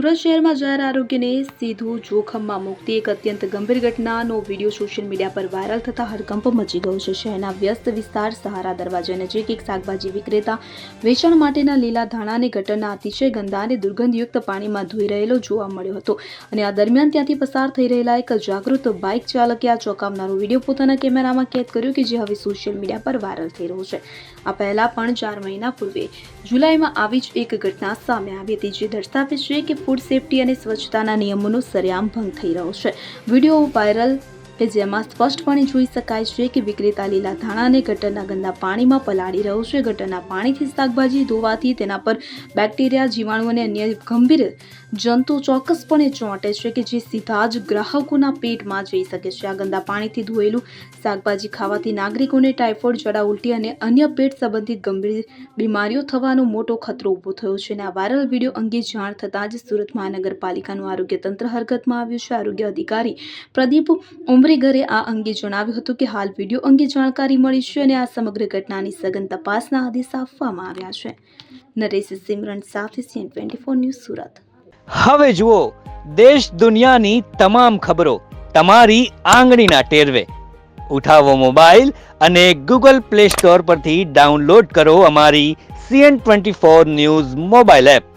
સુરત શહેરમાં જાહેર આરોગ્યને સીધું જોખમમાં મૂકતી એક અત્યંત ગંભીર ઘટનાનો વીડિયો સોશિયલ મીડિયા પર વાયરલ થતા હડકંપ મચી ગયો છે. શહેરના વ્યસ્ત વિસ્તાર, સહારા દરવાજા નજીક એક શાકભાજી વિક્રેતા વેચાણ માટેના લીલા ધાણાને ગટરના અતિશય ગંદા અને દુર્ગંધયુક્ત પાણીમાં ધોઈ રહેલો જોવા મળ્યો હતો અને આ દરમિયાન ત્યાંથી પસાર થઈ રહેલા એક જાગૃત બાઇક ચાલકે આ ચોંકાવનારો વીડિયો પોતાના કેમેરામાં કેદ કર્યો કે જે હવે સોશિયલ મીડિયા પર વાયરલ થઈ રહ્યો છે. આ પહેલા પણ ચાર મહિના પૂર્વે જુલાઈમાં આવી જ એક ઘટના સામે આવી હતી, જે દર્શાવે છે કે ફૂડ સેફ્ટી અને સ્વચ્છતાના નિયમોનો સરેઆમ ભંગ થઈ રહ્યો છે. વીડિયો વાયરલ કે જેમાં સ્પષ્ટપણે જોઈ શકાય છે કે વિક્રેતા લીલા ધાણાને ગટરના ગંદા પાણીમાં પલાળી રહ્યો છે. ગટરના પાણીથી શાકભાજી ધોવાથી તેના પર બેક્ટેરિયા, જીવાણુ અને અન્ય ગંભીર જંતુ ચોક્કસપણે ચોંટે છે કે જે સીધા જ ગ્રાહકોના પેટમાં જઈ શકે છે. આ ગંદા પાણીથી ધોયેલું શાકભાજી ખાવાથી નાગરિકોને ટાઇફોઇડ, જડા ઉલટી અને અન્ય પેટ સંબંધિત ગંભીર બીમારીઓ થવાનો મોટો ખતરો ઊભો થયો છે અને આ વાયરલ વીડિયો અંગે જાણ થતાં જ સુરત મહાનગરપાલિકાનું આરોગ્ય તંત્ર હરકતમાં આવ્યું છે. આરોગ્ય અધિકારી પ્રદીપ ઉમરીગરે આ અંગે જણાવ્યું હતું કે હાલ વીડિયો અંગે જાણકારી મળી છે અને આ સમગ્ર ઘટનાની સઘન તપાસના આદેશ આપવામાં આવ્યા છે. નરેશ સિમરન સાથે CN twenty four news Surat. હવે જુઓ, દેશ દુનિયાની તમામ ખબરો તમારી આંગળીના ટેરવે. ઉઠાવો મોબાઈલ અને ગૂગલ પ્લે સ્ટોર પરથી ડાઉનલોડ કરો અમારી CN twenty four news mobile app.